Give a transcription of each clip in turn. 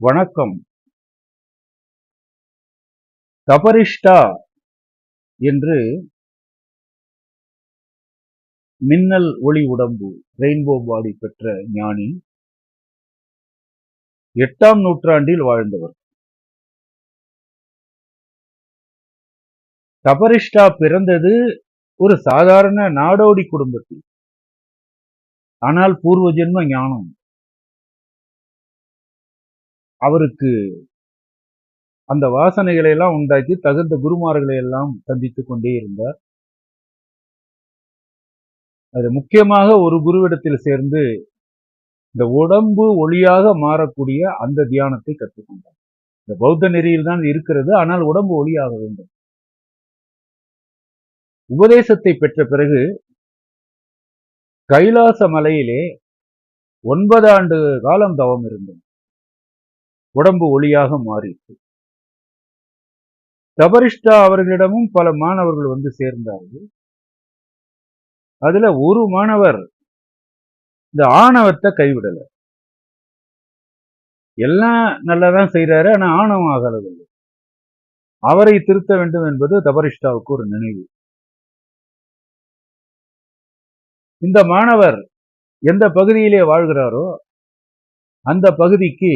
வணக்கம். கபரிஷ்டா என்று மின்னல் ஒளி உடம்பு ரெயின்போ பாடி பெற்ற ஞானி எட்டாம் நூற்றாண்டில் வாழ்ந்தவர். கபரிஷ்டா பிறந்தது ஒரு சாதாரண நாடோடி குடும்பத்தில். ஆனால் பூர்வ ஜென்ம ஞானம். அவருக்கு அந்த வாசனைகளை எல்லாம் உண்டாக்கி தகுந்த குருமார்களை எல்லாம் சந்தித்துக் கொண்டே இருந்தார். அது முக்கியமாக ஒரு குருவிடத்தில் சேர்ந்து இந்த உடம்பு ஒளியாக மாறக்கூடிய அந்த தியானத்தை கற்றுக்கொண்டார் இந்த பௌத்த நெறியில் தான் இருக்கிறது ஆனால் உடம்பு ஒளியாக வேண்டும். உபதேசத்தை பெற்ற பிறகு கைலாச மலையிலே ஒன்பது ஆண்டு காலம் தவம் இருந்தது. உடம்பு ஒளியாக மாறிற்று. தபரிஷ்டா அவர்களிடமும் பல மாணவர்கள் வந்து சேர்ந்தார்கள். அதுல ஒரு மாணவர் இந்த ஆணவத்தை கைவிடல. எல்லாம் நல்லாதான் செய்யறாரு ஆனா ஆணவம் ஆகிறதில்லை அவரை திருத்த வேண்டும் என்பது தபரிஷ்டாவுக்கு ஒரு நினைவு. இந்த மாணவர் எந்த பகுதியிலே வாழ்கிறாரோ அந்த பகுதிக்கு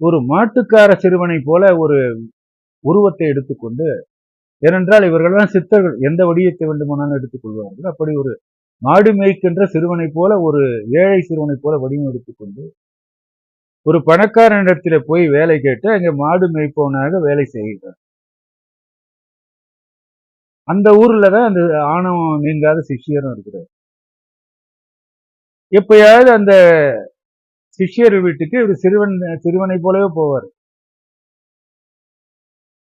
ஒரு மாட்டுக்கார சிறுவனை போல ஒரு உருவத்தை எடுத்துக்கொண்டு ஏனென்றால் இவர்களெல்லாம் சித்தர்கள் எந்த வடிவத்தை வேண்டுமானாலும் எடுத்துக்கொள்வார்கள். அப்படி ஒரு மாடு மேய்க்கின்ற சிறுவனை போல ஒரு ஏழை சிறுவனை போல வடிவம் எடுத்துக்கொண்டு ஒரு பணக்காரனிடத்துல போய் வேலை கேட்டு அங்கே மாடு மேய்ப்பவனாக வேலை செய்கிறார் அந்த ஊர்ல தான் அந்த ஆணவம் நீங்காத சிஷ்யரும் இருக்கிறார். எப்பயாவது அந்த சிஷ்யர் வீட்டுக்கு இவர் சிறுவன் சிறுவனை போலவே போவார்.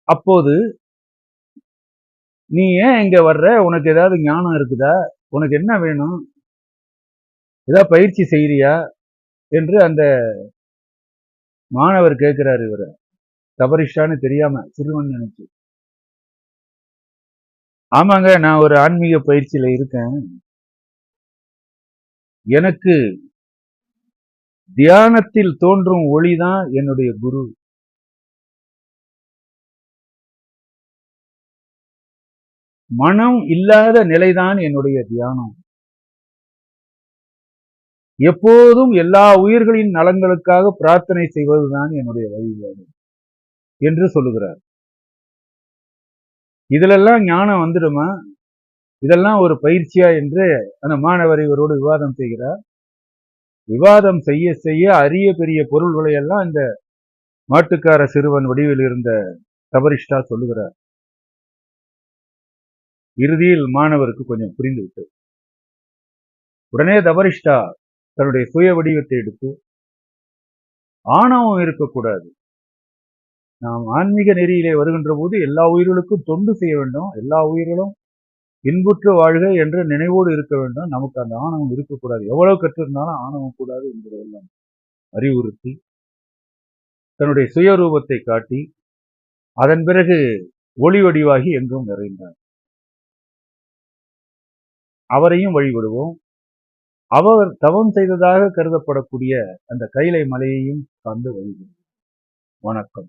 அப்போது நீ ஏன் இங்க வர்ற? உனக்கு ஏதாவது ஞானம் இருக்குதா? உனக்கு என்ன வேணும்? ஏதாவது பயிற்சி செய்கிறியா என்று அந்த மாணவர் கேட்கிறாரு இவரை. தபரிஷ்டான்னு தெரியாம சிறுவன் நினைச்சு. ஆமாங்க நான் ஒரு ஆன்மீக பயிற்சியில இருக்கேன். எனக்கு தியானத்தில் தோன்றும் ஒளிதான் என்னுடைய குரு. மனம் இல்லாத நிலைதான் என்னுடைய தியானம். எப்போதும் எல்லா உயிர்களின் நலன்களுக்காக பிரார்த்தனை செய்வதுதான் என்னுடைய வழிபாடு என்று சொல்லுகிறார். இதிலெல்லாம் ஞானம் வந்துடுமா? இதெல்லாம் ஒரு பயிற்சியா என்று அந்த மாணவர் இவரோடு விவாதம் செய்கிறார். விவாதம் செய்ய செய்ய அரிய பெரிய பொருள்களை எல்லாம் இந்த மாட்டுக்கார சிறுவன் வடிவில் இருந்த தபரிஷ்டா சொல்லுகிறார். இறுதியில் மாணவருக்கு கொஞ்சம் புரிந்துவிட்டது. உடனே தபரிஷ்டா தன்னுடைய சுய வடிவத்தை எடுத்து ஆணவம் இருக்கக்கூடாது. நாம் ஆன்மீக நெறியிலே வருகின்ற போது எல்லா உயிர்களுக்கும் தொண்டு செய்ய வேண்டும். எல்லா உயிர்களும் இன்புற்று வாழ்க என்ற நினைவோடு இருக்க வேண்டும். நமக்கு அந்த ஆணவம் இருக்கக்கூடாது. எவ்வளவு கற்றிருந்தாலும் ஆணவம் கூடாது என்பதையெல்லாம் அறிவுறுத்தி தன்னுடைய சுயரூபத்தை காட்டி அதன் பிறகு ஒளி வடிவாகி எங்கும் நிறைந்தார். அவரையும் வழிபடுவோம். அவர் தவம் செய்ததாக கருதப்படக்கூடிய அந்த கைலை மலையையும் சார்ந்து வழிபடுவோம். வணக்கம்.